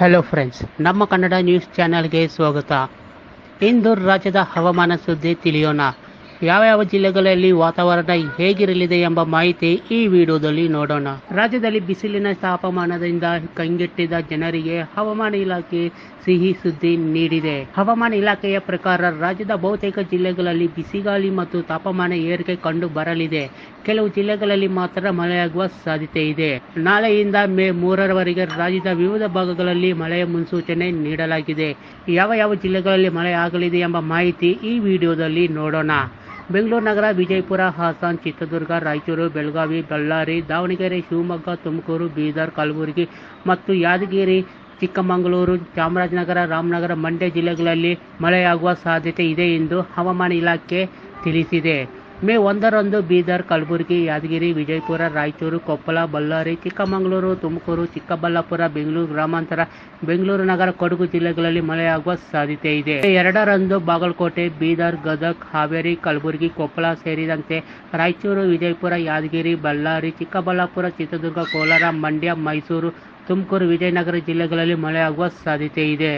Hello friends ನಮ್ಮ Kannada news ಚಾನೆಲ್ಗೆ ಸ್ವಾಗತ. ಇಂದು ರಾಜ್ಯದ ಹವಾಮಾನ ಸುದ್ದಿ ತಿಳಿಯೋಣ. ಯಾವ ಯಾವ ಜಿಲ್ಲೆಗಳಲ್ಲಿ ವಾತಾವರಣ ಹೇಗಿರಲಿದೆ ಎಂಬ ಮಾಹಿತಿ ಈ ವಿಡಿಯೋದಲ್ಲಿ ನೋಡೋಣ. ರಾಜ್ಯದಲ್ಲಿ ಬಿಸಿಲಿನ ತಾಪಮಾನದಿಂದ ಕಂಗೆಟ್ಟಿದ ಜನರಿಗೆ ಹವಾಮಾನ ಇಲಾಖೆ ಸಿಹಿ ಸುದ್ದಿ ನೀಡಿದೆ. ಹವಾಮಾನ ಇಲಾಖೆಯ ಪ್ರಕಾರ ರಾಜ್ಯದ ಬಹುತೇಕ ಜಿಲ್ಲೆಗಳಲ್ಲಿ ಬಿಸಿಗಾಳಿ ಮತ್ತು ತಾಪಮಾನ ಏರಿಕೆ ಕಂಡು ಬರಲಿದೆ. ಕೆಲವು ಜಿಲ್ಲೆಗಳಲ್ಲಿ ಮಾತ್ರ ಮಳೆಯಾಗುವ ಸಾಧ್ಯತೆ ಇದೆ. ನಾಳೆಯಿಂದ ಮೇ ಮೂರರವರೆಗೆ ರಾಜ್ಯದ ವಿವಿಧ ಭಾಗಗಳಲ್ಲಿ ಮಳೆಯ ಮುನ್ಸೂಚನೆ ನೀಡಲಾಗಿದೆ. ಯಾವ ಯಾವ ಜಿಲ್ಲೆಗಳಲ್ಲಿ ಮಳೆ ಆಗಲಿದೆ ಎಂಬ ಮಾಹಿತಿ ಈ ವಿಡಿಯೋದಲ್ಲಿ ನೋಡೋಣ. ಬೆಂಗಳೂರು ನಗರ, ವಿಜಯಪುರ, ಹಾಸನ್, ಚಿತ್ರದುರ್ಗ, ರಾಯಚೂರು, ಬೆಳಗಾವಿ, ಬಳ್ಳಾರಿ, ದಾವಣಗೆರೆ, ಶಿವಮೊಗ್ಗ, ತುಮಕೂರು, ಬೀದರ್, ಕಲಬುರಗಿ ಮತ್ತು ಯಾದಗಿರಿ, ಚಿಕ್ಕಮಗಳೂರು, ಚಾಮರಾಜನಗರ, ರಾಮನಗರ, ಮಂಡ್ಯ ಜಿಲ್ಲೆಗಳಲ್ಲಿ ಮಳೆಯಾಗುವ ಸಾಧ್ಯತೆ ಇದೆ ಎಂದು ಹವಾಮಾನ ಇಲಾಖೆ ತಿಳಿಸಿದೆ. ಮೇ ಒಂದರಂದು ಬೀದರ್, ಕಲಬುರಗಿ, ಯಾದಗಿರಿ, ವಿಜಯಪುರ, ರಾಯಚೂರು, ಕೊಪ್ಪಳ, ಬಳ್ಳಾರಿ, ಚಿಕ್ಕಮಗಳೂರು, ತುಮಕೂರು, ಚಿಕ್ಕಬಳ್ಳಾಪುರ, ಬೆಂಗಳೂರು, ಗ್ರಾಮಾಂತರ, ಬೆಂಗಳೂರು ನಗರ, ಕೊಡಗು ಜಿಲ್ಲೆಗಳಲ್ಲಿ ಮಳೆಯಾಗುವ ಸಾಧ್ಯತೆ ಇದೆ. ಎರಡರಂದು ಬಾಗಲಕೋಟೆ, ಬೀದರ್, ಗದಗ್, ಹಾವೇರಿ, ಕಲಬುರಗಿ, ಕೊಪ್ಪಳ ಸೇರಿದಂತೆ ರಾಯಚೂರು, ವಿಜಯಪುರ, ಯಾದಗಿರಿ, ಬಳ್ಳಾರಿ, ಚಿಕ್ಕಬಳ್ಳಾಪುರ, ಚಿತ್ರದುರ್ಗ, ಕೋಲಾರ, ಮಂಡ್ಯ, ಮೈಸೂರು, ತುಮಕೂರು, ವಿಜಯನಗರ ಜಿಲ್ಲೆಗಳಲ್ಲಿ ಮಳೆಯಾಗುವ ಸಾಧ್ಯತೆ ಇದೆ.